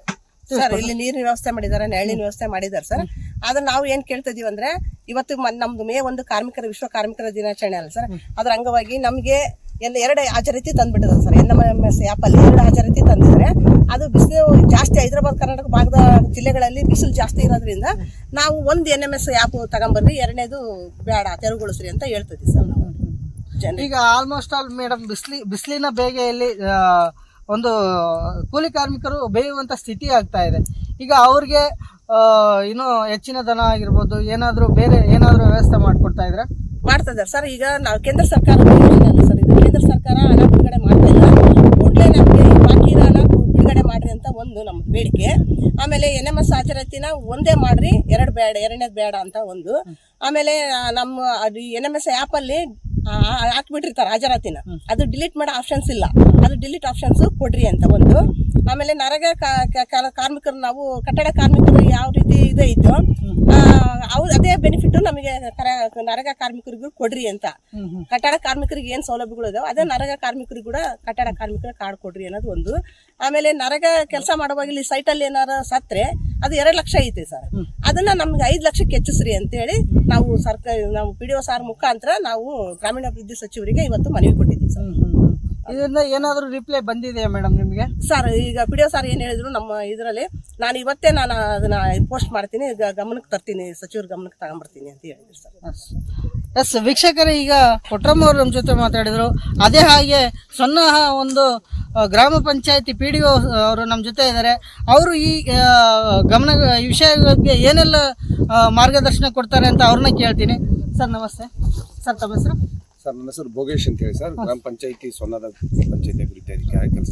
ಸರ್ ಇಲ್ಲಿ ನೀರಿನ ವ್ಯವಸ್ಥೆ ಮಾಡಿದ್ದಾರೆ ನೆರಳಿನ ವ್ಯವಸ್ಥೆ ಮಾಡಿದ್ದಾರೆ ಸರ್ ಆದ್ರೆ ನಾವು ಏನ್ ಕೇಳ್ತಾ ಇದೀವಿ ಅಂದ್ರೆ ಇವತ್ತು ನಮ್ದು ಮೇ ಒಂದು ಕಾರ್ಮಿಕರ ವಿಶ್ವ ಕಾರ್ಮಿಕರ ದಿನಾಚರಣೆ ಅಲ್ಲ ಸರ್ ಅದ್ರ ಅಂಗವಾಗಿ ನಮ್ಗೆ ಎಲ್ಲ ಎರಡು ಹಾಜರಾತಿ ತಂದ್ಬಿಟ್ಟಿದ್ದಾರೆ ಸರ್ ಎನ್ ಎಂ ಎಸ್ ಆ್ಯಪಲ್ಲಿ ಎರಡು ಹಾಜರಾತಿ ತಂದಿದ್ದಾರೆ. ಅದು ಬಿಸಿಲು ಜಾಸ್ತಿ ಹೈದರಾಬಾದ್ ಕರ್ನಾಟಕ ಭಾಗದ ಜಿಲ್ಲೆಗಳಲ್ಲಿ ಬಿಸಿಲು ಜಾಸ್ತಿ ಇರೋದ್ರಿಂದ ನಾವು ಒಂದು ಎನ್ ಎಂ ಎಸ್ ಆ್ಯಪ್ ತಗೊಂಬರ್ರಿ ಎರಡನೇದು ಬೇಡ ತೆರವುಗೊಳಿಸ್ರಿ ಅಂತ ಹೇಳ್ತಿದ್ವಿ ಸರ್ ಈಗ ಆಲ್ಮೋಸ್ಟ್ ಆಲ್ ಮೇಡಮ್ ಬಿಸಿಲಿ ಬಿಸಿಲಿನ ಬೇಗೆಯಲ್ಲಿ ಒಂದು ಕೂಲಿ ಕಾರ್ಮಿಕರು ಬೇಯುವಂಥ ಸ್ಥಿತಿ ಆಗ್ತಾ ಇದೆ. ಈಗ ಅವ್ರಿಗೆ ಇನ್ನೂ ಹೆಚ್ಚಿನ ದನ ಆಗಿರ್ಬೋದು ಏನಾದರೂ ಬೇರೆ ಏನಾದರೂ ವ್ಯವಸ್ಥೆ ಮಾಡಿಕೊಡ್ತಾ ಇದ್ರೆ? ಮಾಡ್ತಾ ಇದ್ದಾರೆ. ಸರ್ ಈಗ ನಾವು ಕೇಂದ್ರ ಸರ್ಕಾರ ಸರ್ ಇದು ಕೇಂದ್ರ ಸರ್ಕಾರ ಹಣ ಬಿಡುಗಡೆ ಮಾಡ್ತಾ ಇಲ್ಲ. ಕೂಡಲೇ ನಮಗೆ ಬಾಕಿ ಹಣ ಬಿಡುಗಡೆ ಮಾಡಿರಿ ಅಂತ ಒಂದು ನಮ್ಮ ಬೇಡಿಕೆ. ಆಮೇಲೆ ಎನ್ ಎಂ ಎಸ್ ಆಚರತಿನ ಒಂದೇ ಮಾಡಿರಿ ಎರಡು ಬೇಡ ಎರಡನೇದು ಬೇಡ ಅಂತ ಒಂದು. ಆಮೇಲೆ ನಮ್ಮ ಅದು ಎನ್ ಎಂ ಎಸ್ ಆ್ಯಪಲ್ಲಿ ಹಾಕ್ಬಿಟ್ಟಿರ್ತಾರೆ ಹಾಜರಾತಿನ. ಅದು ಡಿಲೀಟ್ ಮಾಡೋ ಆಪ್ಷನ್ಸ್ ಇಲ್ಲ. ಅದು ಡಿಲೀಟ್ ಆಪ್ಷನ್ಸ್ ಕೊಡ್ರಿ ಅಂತ ಒಂದು ಆಮೇಲೆ ನರಗ ಕಾರ್ಮಿಕರು ನಾವು ಕಟ್ಟಡ ಕಾರ್ಮಿಕರು ಯಾವ ರೀತಿ ಇದು ಐತೆ ಅವ್ರು ಅದೇ ಬೆನಿಫಿಟ್ ನಮಗೆ ನರಗ ಕಾರ್ಮಿಕರಿಗೂ ಕೊಡ್ರಿ ಅಂತ. ಕಟ್ಟಡ ಕಾರ್ಮಿಕರಿಗೆ ಏನ್ ಸೌಲಭ್ಯಗಳು ಇದಾವೆ ಅದೇ ನರಗ ಕಾರ್ಮಿಕರಿಗೆ ಕೂಡ ಕಟ್ಟಡ ಕಾರ್ಮಿಕರ ಕಾರ್ಡ್ ಕೊಡ್ರಿ ಅನ್ನೋದು ಒಂದು. ಆಮೇಲೆ ನರಗ ಕೆಲಸ ಮಾಡುವಾಗ ಇಲ್ಲಿ ಸೈಟ್ ಅಲ್ಲಿ ಏನಾರ ಸತ್ರೆ ಅದು ಎರಡು ಲಕ್ಷ ಐತೆ ಸರ್. ಅದನ್ನ ನಮ್ಗೆ ಐದು ಲಕ್ಷಕ್ಕೆ ಹೆಚ್ಚಿಸ್ರಿ ಅಂತೇಳಿ ನಾವು ಸರ್ಕಾರ ನಾವು ಪಿ ಡಿ ಒ ಸಾರ್ ಮುಖಾಂತರ ನಾವು ಗ್ರಾಮೀಣಾಭಿವೃದ್ಧಿ ಸಚಿವರಿಗೆ ಇವತ್ತು ಮನವಿ ಕೊಟ್ಟಿದ್ದೀವಿ ಸರ್. ಇದರಿಂದ ಏನಾದರೂ ರಿಪ್ಲೈ ಬಂದಿದೆಯಾ ಮೇಡಮ್ ನಿಮಗೆ? ಸರ್ ಈಗ ಪಿ ಡಿ ಒ ಸಾರ್ ಏನು ಹೇಳಿದ್ರು ನಮ್ಮ ಇದರಲ್ಲಿ ನಾನು ಇವತ್ತೇ ನಾನು ಅದನ್ನ ಪೋಸ್ಟ್ ಮಾಡ್ತೀನಿ ಈಗ ಗಮನಕ್ಕೆ ತರ್ತೀನಿ ಸಚಿವರ ಗಮನಕ್ಕೆ ತಗೊಂಬರ್ತೀನಿ ಅಂತ ಹೇಳಿದ್ರು ಸರ್ ಎಸ್ ವೀಕ್ಷಕರೇ ಈಗ ಕೊಟ್ರಮ್ಮ ಅವರು ನಮ್ಮ ಜೊತೆ ಮಾತಾಡಿದರು. ಅದೇ ಹಾಗೆ ಸಣ್ಣ ಒಂದು ಗ್ರಾಮ ಪಂಚಾಯತಿ ಪಿ ಡಿ ಒ ಅವರು ನಮ್ಮ ಜೊತೆ ಇದ್ದಾರೆ ಅವರು ಈ ಗಮನ ಈ ವಿಷಯ ಬಗ್ಗೆ ಏನೆಲ್ಲ ಮಾರ್ಗದರ್ಶನ ಕೊಡ್ತಾರೆ ಅಂತ ಅವ್ರನ್ನ ಕೇಳ್ತೀನಿ. ಸರ್ ನಮಸ್ತೆ. ಸರ್ ತಮ್ಮ ಹೆಸರು? ಸರ್ ನನ್ನ ಹೆಸರು ಭೋಗೇಶ್ ಅಂತ ಹೇಳಿ ಸರ್. ಗ್ರಾಮ ಪಂಚಾಯತಿ ಸೊನ್ನದ ಪಂಚಾಯತಿ ಅಭಿವೃದ್ಧಿ ಅಧಿಕಾರಿ ಕೆಲಸ.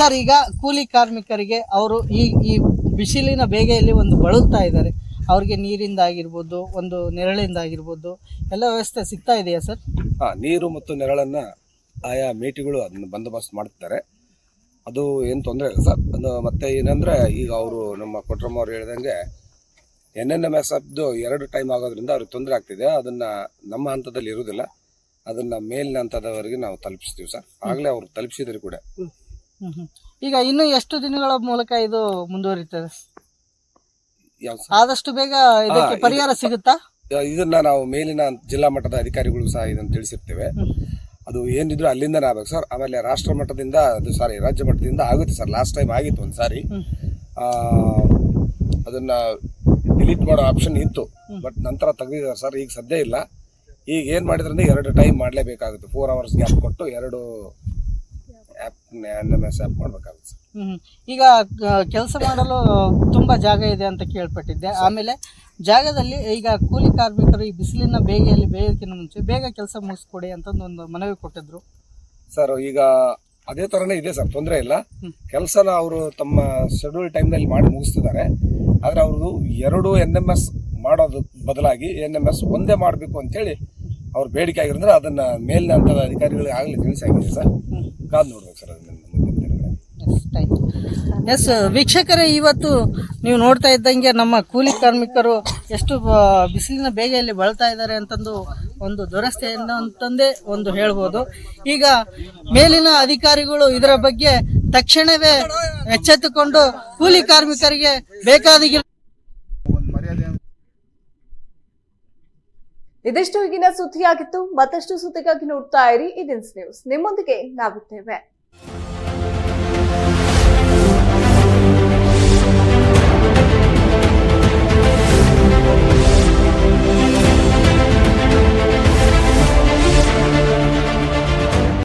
ಸರ್ ಈಗ ಕೂಲಿ ಕಾರ್ಮಿಕರಿಗೆ ಅವರು ಈ ಈ ಬಿಸಿಲಿನ ಬೇಗೆಯಲ್ಲಿ ಒಂದು ಬಳಲ್ತಾ ಇದ್ದಾರೆ. ಅವ್ರಿಗೆ ನೀರಿಂದ ಆಗಿರ್ಬೋದು ಒಂದು ನೆರಳಿಂದ ಆಗಿರ್ಬೋದು ಎಲ್ಲ ವ್ಯವಸ್ಥೆ ಸಿಗ್ತಾ ಇದೆಯಾ ಸರ್? ಹಾ ನೀರು ಮತ್ತು ನೆರಳನ್ನ ಆಯಾ ಮೇಟಿಗಳು ಅದನ್ನ ಬಂದೋಬಸ್ತ್ ಮಾಡ್ತಾರೆ ಅದು ಏನು ತೊಂದರೆ ಇಲ್ಲ ಸರ್. ಅದು ಮತ್ತೆ ಏನಂದ್ರೆ ಈಗ ಅವರು ನಮ್ಮ ಕೊಟ್ರಮ್ಮ ಅವ್ರು ಹೇಳ್ದಂಗೆ ಎನ್ ಎನ್ ಎಂ ಎಸ್ ಎಫ್ದು ಎರಡು ಟೈಮ್ ಆಗೋದ್ರಿಂದ ಅವ್ರಿಗೆ ತೊಂದರೆ ಆಗ್ತಿದೆ. ಅದನ್ನ ನಮ್ಮ ಹಂತದಲ್ಲಿ ಇರುವುದಿಲ್ಲ. ಅದನ್ನ ಮೇಲಿನ ಹಂತದವರೆಗೆ ನಾವು ತಲುಪಿಸ್ತೀವಿ ಸರ್. ಆಗಲೇ ಅವ್ರು ತಲುಪಿಸಿದ್ರು ಕೂಡ. ಈಗ ಇನ್ನು ಎಷ್ಟು ದಿನಗಳ ಮೂಲಕ ಇದು ಮುಂದುವರಿತದೆ? ಯಾವ ಆದಷ್ಟು ಬೇಗ ಇದಕ್ಕೆ ಪರಿಹಾರ ಸಿಗುತ್ತಾ? ಇದನ್ನ ನಾವು ಮೇಲಿನ ಜಿಲ್ಲಾ ಮಟ್ಟದ ಅಧಿಕಾರಿಗಳು ಸಹ ಇದನ್ನು ತಿಳಿಸಿರ್ತೇವೆ. ಅದು ಏನಿದ್ರು ಅಲ್ಲಿಂದನೇ ಆಗ್ಬೇಕು ಸರ್. ಆಮೇಲೆ ರಾಷ್ಟ್ರ ಮಟ್ಟದಿಂದ ಅದು ಸಾರಿ ರಾಜ್ಯ ಮಟ್ಟದಿಂದ ಆಗುತ್ತೆ ಸರ್. ಲಾಸ್ಟ್ ಟೈಮ್ ಆಗಿತ್ತು ಒಂದು ಸಾರಿ. ಆ, ಅದನ್ನ ಡಿಲೀಟ್ ಮಾಡೋ ಆಪ್ಷನ್ ಇತ್ತು. ಬಟ್ ನಂತರ ತೆಗೆದಿದ್ದಾರೆ ಸರ್. ಈಗ ಸದ್ಯ ಇಲ್ಲ. ಈಗ ಏನು ಮಾಡಿದ್ರಂದ್ರೆ ಎರಡು ಟೈಮ್ ಮಾಡಲೇಬೇಕಾಗುತ್ತೆ. ಫೋರ್ ಅವರ್ಸ್ ಗ್ಯಾಪ್ ಕೊಟ್ಟು ಎರಡು app N M S app ಮಾಡಬೇಕಾಗುತ್ತೆ ಸರ್. ಹ್ಮ್ ಈಗ ಕೆಲಸ ಮಾಡಲು ತುಂಬಾ ಜಾಗ ಇದೆ ಅಂತ ಕೇಳ್ಪಟ್ಟಿದ್ದೆ. ಆಮೇಲೆ ಜಾಗದಲ್ಲಿ ಈಗ ಕೂಲಿ ಕಾರ್ಮಿಕರು ಈ ಬಿಸಿಲಿನ ಬೇಗೆಯಲ್ಲಿ ಬೇಯೋದಕ್ಕಿಂತ ಮುಂಚೆ ಬೇಗ ಕೆಲಸ ಮುಗಿಸ್ಕೊಡಿ ಅಂತ ಒಂದು ಮನವಿ ಕೊಟ್ಟಿದ್ರು. ಸರ್ ಈಗ ಅದೇ ಥರನೇ ಇದೆ ಸರ್ ತೊಂದರೆ ಇಲ್ಲ. ಕೆಲಸನ ಅವರು ತಮ್ಮ ಶೆಡ್ಯೂಲ್ ಟೈಮ್ನಲ್ಲಿ ಮಾಡಿ ಮುಗಿಸ್ತಿದ್ದಾರೆ. ಆದರೆ ಅವರು ಎರಡು ಎನ್ ಎಂ ಎಸ್ ಮಾಡೋದು ಬದಲಾಗಿ ಎನ್ ಎಂ ಎಸ್ ಒಂದೇ ಮಾಡಬೇಕು ಅಂತೇಳಿ ಅವ್ರ ಬೇಡಿಕೆ ಆಗಿರಂದ್ರೆ ಅದನ್ನ ಮೇಲಿನ ಹಂತದ ಅಧಿಕಾರಿಗಳಿಗೆ ಆಗಲಿ ತಿಳಿಸಾಗಿದೆ ಸರ್. ಕಾದು ನೋಡ್ಬೇಕು ಸರ್ ಅದನ್ನ ಮುಂದಿನ ಎಸ್ ವೀಕ್ಷಕರೇ, ಇವತ್ತು ನೀವು ನೋಡ್ತಾ ಇದ್ದಂಗೆ ನಮ್ಮ ಕೂಲಿ ಕಾರ್ಮಿಕರು ಎಷ್ಟು ಬಿಸಿಲಿನ ಬೇಗೆಯಲ್ಲಿ ಬಳಲ್ತಾ ಇದ್ದಾರೆ ಅಂತಂದು ಒಂದು ದುರಸ್ತೆಯನ್ನು ಅಂತಂದೇ ಒಂದು ಹೇಳ್ಬೋದು. ಈಗ ಮೇಲಿನ ಅಧಿಕಾರಿಗಳು ಇದರ ಬಗ್ಗೆ ತಕ್ಷಣವೇ ಎಚ್ಚೆತ್ತುಕೊಂಡು ಕೂಲಿ ಕಾರ್ಮಿಕರಿಗೆ ಬೇಕಾದ ಇದಿಷ್ಟು ಈಗಿನ ಸುದ್ದಿಯಾಗಿತ್ತು. ಮತ್ತಷ್ಟು ಸುದ್ದಿಗಾಗಿ ನೋಡ್ತಾ ಇರಿ. ಇದಿನ್ಸ್ ನ್ಯೂಸ್. ನಿಮ್ಮೊಂದಿಗೆ ನಾವಿದ್ದೇವೆ.